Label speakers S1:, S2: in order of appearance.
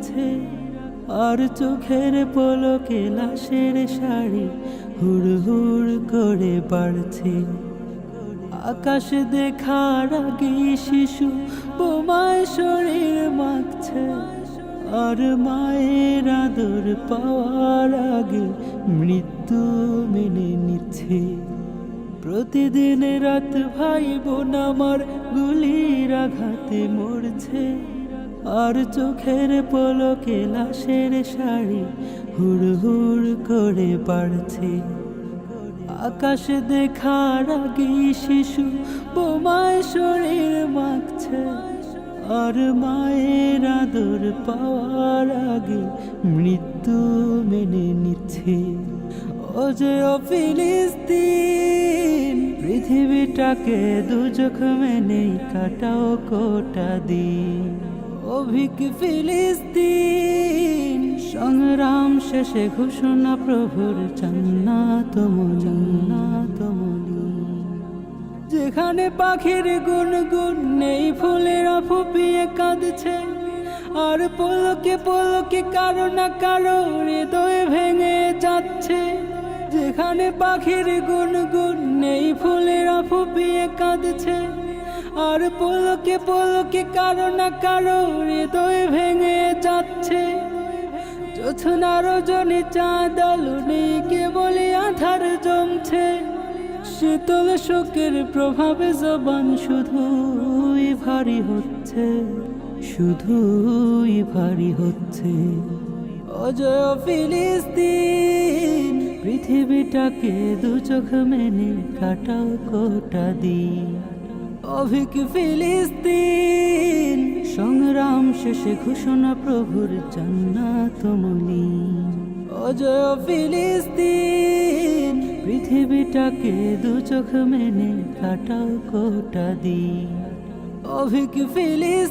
S1: মাখছে আর চোখের পলকে লাশের শাড়ি হুড় হুড় করে বাড়ছে। আকাশ দেখার আগে শিশু বোমায় শরীর মাখছে। আর মায়ের আদর পাওয়ার আগে মৃত্যু মেনে নিচ্ছে। প্রতিদিন রাত ভাই বোন আমার গুলির আঘাতে মরছে। আর চোখের পলকে লাশের শাড়ি হুড় হুড় করে বাড়ছে। আকাশ দেখার আগে শিশু বোমায় শরীর মাখছে। আর মায়ের আদর পাওয়ার আগে মৃত্যু মেনে নিচ্ছে। ও যে ও ফিলিস্তিন, পৃথিবীটাকে দুচোখ মেনে কাটাও কোটা দিন। অভিক ফিলিস্তিন, সংগ্রাম শেষে ঘোষণা প্রভুর জান্নাত জান্নাত যেখানে পাখির গুনগুন নেই, ফুলেরা ফুপিয়ে কাঁদছে। আর পলকে পলকে কারও না কারও হৃদয় ভেঙে যাচ্ছে। যেখানে পাখির গুনগুন নেই, ফুলেরা ফুপিয়ে কাঁদছে। আর পলকে পলকে কারও না কারও হৃদয় ভেঙে যাচ্ছে। যোথনার রজনী চাঁদ আলো আধার জমছে। শীতল শোকের প্রভাবে জবান শুধুই ভারী হচ্ছে, শুধুই ভারী হচ্ছে। অজয় ফিলিস্তিন, পৃথিবীটাকে দু চোখ মেনে কাটাও কোটা দিন। অভিক ফিলিস্তিন, সংগ্রাম শেষে ঘোষণা প্রভুর জান্নাত অজয় ফিলিস্তিন, পৃথিবীটাকে দু চোখ মেনে কাটাও কোটা দিন। অভিক ফিলিস্তিন